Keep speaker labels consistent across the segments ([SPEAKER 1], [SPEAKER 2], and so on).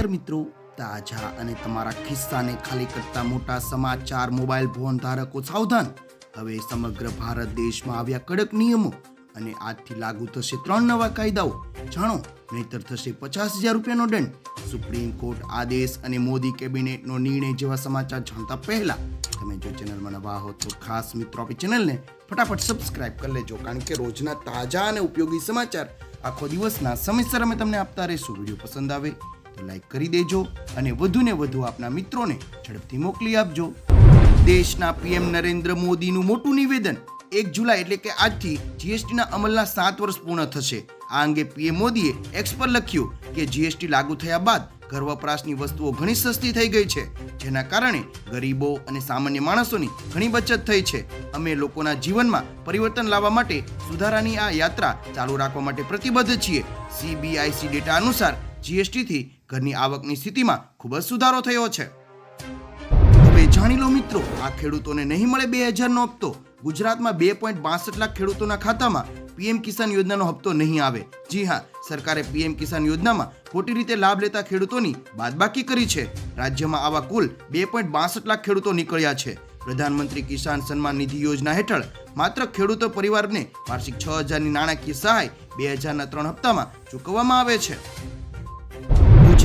[SPEAKER 1] નમસ્કાર મિત્રો, તાજા અને તમારા ખિસ્સાને ખાલી કરતા મોટા સમાચાર, મોબાઈલ ફોન ધારકો સાવધાન. હવે સમગ્ર ભારત દેશમાં આવ્યા કડક નિયમો અને આજથી લાગુ થશે ત્રણ નવા કાયદાઓ. જાણો, નહીતર થશે પચાસ હજાર રૂપિયાનો દંડ. સુપ્રીમ કોર્ટ આદેશ અને મોદી કેબિનેટનો નિર્ણય જેવા સમાચાર જાણતા પહેલા તમે જો ચેનલમાં નવા હો તો ખાસ મિત્રો આપણી ચેનલને ફટાફટ સબસ્ક્રાઇબ કરી લેજો, કારણ કે રોજના તાજા અને ઉપયોગી સમાચાર આખો દિવસના સમયસર અમે તમને આપતા રહીશું. વીડિયો પસંદ આવે તો લાઈક કરી દેજો અને વધુને વધુ આપના મિત્રોને ઝડપથી મોકલી આપજો. દેશના પીએમ નરેન્દ્ર મોદીનું મોટું નિવેદન એક જુલાઈ એટલે કે આજથી જીએસટીના અમલના સાત વર્ષ પૂર્ણ થશે. આ અંગે પીએમ મોદીએ એક્સ પર લખ્યું કે જીએસટી લાગુ થયા બાદ ઘર વપરાશની વસ્તુઓ ઘણી સસ્તી થઈ ગઈ છે, જેના કારણે ગરીબો અને સામાન્ય માણસોની ઘણી બચત થઈ છે. અમે લોકોના જીવનમાં પરિવર્તન લાવવા માટે સુધારાની આ યાત્રા ચાલુ રાખવા માટે પ્રતિબદ્ધ છીએ. સીબીઆઈસી ડેટા અનુસાર જીએસટીથી ઘરની આવકની સ્થિતિમાં ખૂબ જ સુધારો થયો છે. હવે જાણી લો મિત્રો, આ ખેડૂતોને નહીં મળે બે હજારનો હપ્તો. ગુજરાતમાં બે પોઈન્ટ બાસઠ લાખ ખેડૂતોના ખાતામાં પીએમ કિસાન યોજનાનો હપ્તો નહીં આવે. જી હા, સરકારે પીએમ કિસાન યોજનામાં ખોટી રીતે લાભ લેતા ખેડૂતોની બાદબાકી કરી છે. રાજ્યમાં આવા કુલ બે પોઈન્ટ બાસઠ લાખ ખેડૂતો નીકળ્યા છે. પ્રધાનમંત્રી કિસાન સન્માન નિધિ યોજના હેઠળ માત્ર ખેડૂતો પરિવારને વાર્ષિક છ હજારની નાણાકીય સહાય બે હજારના ત્રણ હપ્તામાં ચૂકવવામાં આવે છે.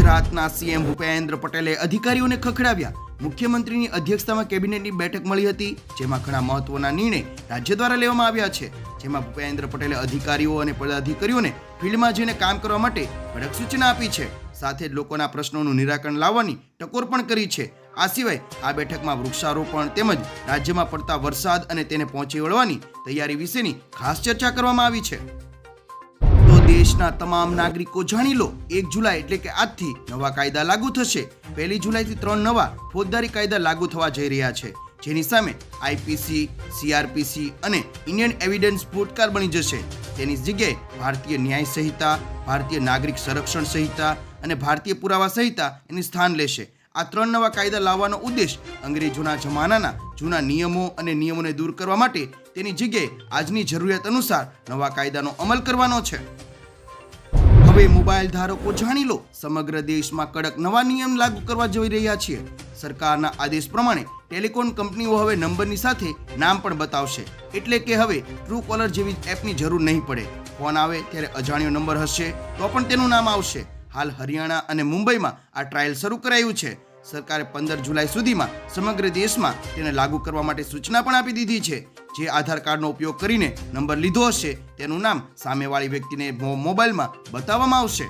[SPEAKER 1] ગુજરાતના સીએમ ભૂપેન્દ્ર પટેલે અધિકારીઓને ખખડાવ્યા. મુખ્યમંત્રીની અધ્યક્ષતામાં કેબિનેટની બેઠક મળી હતી, જેમાં ઘણા મહત્વના નિર્ણય રાજ્ય દ્વારા લેવામાં આવ્યા છે. જેમાં ભૂપેન્દ્ર પટેલે અધિકારીઓ અને પદાધિકારીઓને ફિલ્ડમાં જઈને કામ કરવા માટે કડક સૂચના આપી છે. સાથે જ લોકોના પ્રશ્નોનું નિરાકરણ લાવવાની ટકોર પણ કરી છે. આ સિવાય આ બેઠકમાં વૃક્ષારોપણ તેમજ રાજ્યમાં પડતા વરસાદ અને તેને પહોંચી વળવાની તૈયારી વિશેની ખાસ ચર્ચા કરવામાં આવી છે. દેશના તમામ નાગરિકો જાણી લો. એક જુલાઈ એટલે કે આજથી નવા કાયદા લાગુ થશે. પહેલી જુલાઈથી ત્રણ નવા ફોજદારી કાયદા લાગુ થવા જઈ રહ્યા છે. જેની સામે આઈપીસી, સીઆરપીસી અને ઇન્ડિયન એવિડન્સ ફૂટકાર બની જશે. તેની જગ્યાએ ભારતીય ન્યાય સંહિતા, ભારતીય નાગરિક સંરક્ષણ સંહિતા અને ભારતીય પુરાવા સંહિતા એની સ્થાન લેશે. આ ત્રણ નવા કાયદા લાવવાનો ઉદ્દેશ અંગ્રેજોના જમાનાના જૂના નિયમો અને નિયમોને દૂર કરવા માટે તેની જગ્યાએ આજની જરૂરિયાત અનુસાર નવા કાયદાનો અમલ કરવાનો છે. હવે મોબાઈલ ધારકો જાણી લો. સમગ્ર દેશમાં કડક નવા નિયમ લાગુ કરવા જઈ રહ્યા છીએ. સરકારના આદેશ પ્રમાણે ટેલિકોમ કંપનીઓ હવે નંબરની સાથે નામ પણ બતાવશે. એટલે કે હવે ટ્રુ કોલર જેવી એપની જરૂર નહીં પડે. ફોન આવે ત્યારે અજાણ્યો નંબર હશે તો પણ તેનું નામ આવશે. હાલ હરિયાણા અને મુંબઈમાં આ ટ્રાયલ શરૂ કરાયું છે. સરકારે પંદર જુલાઈ સુધીમાં સમગ્ર દેશમાં તેને લાગુ કરવા માટે સૂચના પણ આપી દીધી છે. જે આધાર કાર્ડનો ઉપયોગ કરીને નંબર લીધો હશે, તેનું નામ સામેવાળી વ્યક્તિને મોબાઈલમાં બતાવવામાં આવશે.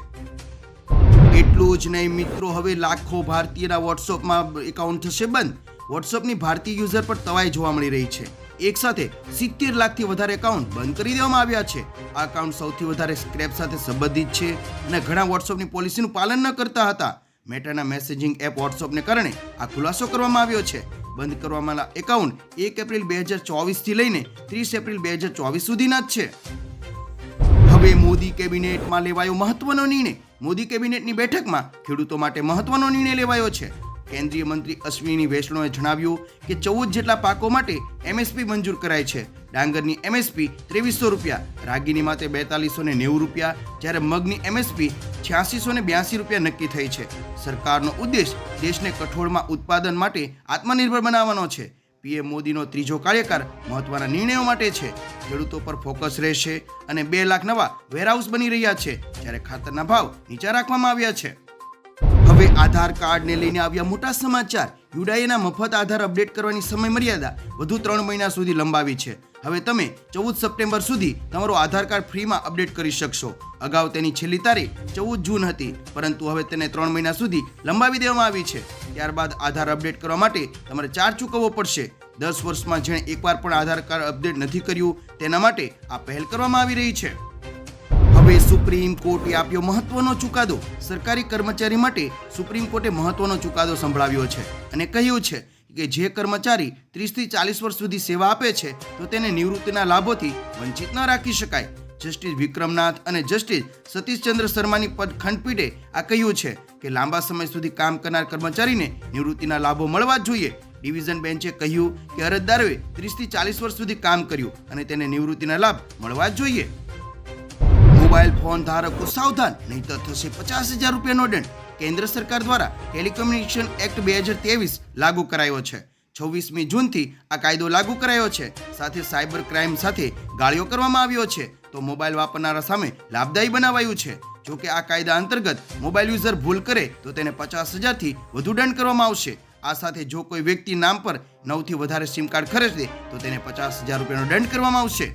[SPEAKER 1] એટલું જ નહીં મિત્રો, હવે લાખો ભારતીયના વોટ્સઅપમાં એકાઉન્ટ થશે બંધ. વોટ્સઅપની ભારતીય યુઝર પર તવાઈ જોવા મળી રહી છે. એક સાથે સિત્તેર લાખથી વધારે એકાઉન્ટ બંધ કરી દેવામાં આવ્યા છે. આ એકાઉન્ટ સૌથી વધારે સ્ક્રેપ સાથે સંબંધિત છે અને ઘણા વોટ્સઅપની પોલિસીનું પાલન ન કરતા હતા. મેટાના મેસેજિંગ એપ વોટ્સઅપને કારણે આ ખુલાસો કરવામાં આવ્યો છે. બંધ કરવામાં એકાઉન્ટ એક એપ્રિલ બે હજાર ચોવીસથી લઈને ત્રીસ એપ્રિલ બે હજાર ચોવીસ સુધીના જ છે. હવે મોદી કેબિનેટમાં લેવાયો મહત્વનો નિર્ણય. મોદી કેબિનેટની બેઠકમાં ખેડૂતો માટે મહત્વનો નિર્ણય લેવાયો છે. કેન્દ્રીય મંત્રી અશ્વિની વૈષ્ણવે જણાવ્યું કે ચૌદ જેટલા પાકો માટે એમએસપી મંજૂર કરાય છે. ડાંગરની એમએસપી ત્રેવીસો રૂપિયા, રાગીની માટે બેતાલીસો ને નેવું રૂપિયા, જ્યારે મગની એમએસપી છ્યાસીસો ને બ્યાસી રૂપિયા નક્કી થઈ છે. સરકારનો ઉદ્દેશ દેશને કઠોળમાં ઉત્પાદન માટે આત્મનિર્ભર બનાવવાનો છે. પીએમ મોદીનો ત્રીજો કાર્યકાળ મહત્વના નિર્ણયો માટે છે. ખેડૂતો પર ફોકસ રહેશે અને બે લાખ નવા વેરહાઉસ બની રહ્યા છે, જ્યારે ખાતરના ભાવ નીચા રાખવામાં આવ્યા છે. હવે આધાર કાર્ડને લઈને આવ્યા મોટા સમાચાર. યુડાઈના મફત આધાર અપડેટ કરવાની સમય મર્યાદા વધુ ત્રણ મહિના સુધી લંબાવી છે. હવે તમે ચૌદ સપ્ટેમ્બર સુધી તમારું આધાર કાર્ડ ફ્રીમાં અપડેટ કરી શકશો. અગાઉ તેની છેલ્લી તારીખ ચૌદ જૂન હતી, પરંતુ હવે તેને ત્રણ મહિના સુધી લંબાવી દેવામાં આવી છે. ત્યારબાદ આધાર અપડેટ કરવા માટે તમારે ચાર્જ ચૂકવવો પડશે. દસ વર્ષમાં જેણે એકવાર પણ આધાર કાર્ડ અપડેટ નથી કર્યું, તેના માટે આ પહેલ કરવામાં આવી રહી છે. હવે સુપ્રીમ કોર્ટે આપ્યો મહત્વનો ચુકાદો. સરકારી કર્મચારી માટે સુપ્રીમ કોર્ટે મહત્વનો ચુકાદો સંભળાવ્યો છે અને કહ્યું છે કે જે કર્મચારી ત્રીસથી ચાલીસ વર્ષ સુધી સેવા આપે છે, તો તેને નિવૃત્તિના લાભોથી વંચિત ન રાખી શકાય. જસ્ટિસ વિક્રમનાથ અને જસ્ટિસ સતીશચંદ્ર શર્માની પદ ખંડપીઠે આ કહ્યું છે કે લાંબા સમય સુધી કામ કરનાર કર્મચારીને નિવૃત્તિના લાભો મળવા જ જોઈએ. ડિવિઝન બેન્ચે કહ્યું કે અરજદારોએ ત્રીસથી ચાલીસ વર્ષ સુધી કામ કર્યું અને તેને નિવૃત્તિના લાભ મળવા જ જોઈએ. મોબાઈલ ફોન ધારકો સાવધાન નહીં તો થશે પચાસ હજાર રૂપિયાનો દંડ. કેન્દ્ર સરકાર દ્વારા ટેલિકોમ્યુનિકેશન એક્ટ બે હજાર ત્રેવીસ લાગુ કરાયો છે. છવ્વીસમી જૂનથી આ કાયદો લાગુ કરાયો છે. સાથે સાયબર ક્રાઇમ સાથે ગાળિયો કરવામાં આવ્યો છે. તો મોબાઈલ વાપરનારા સામે લાભદાયી બનાવાયું છે. જો કે આ કાયદા અંતર્ગત મોબાઈલ યુઝર ભૂલ કરે, તો તેને પચાસ હજારથી વધુ દંડ કરવામાં આવશે. આ સાથે જો કોઈ વ્યક્તિ નામ પર નવથી વધારે સિમ કાર્ડ ખરીદે, તો તેને પચાસ હજાર રૂપિયાનો દંડ કરવામાં આવશે.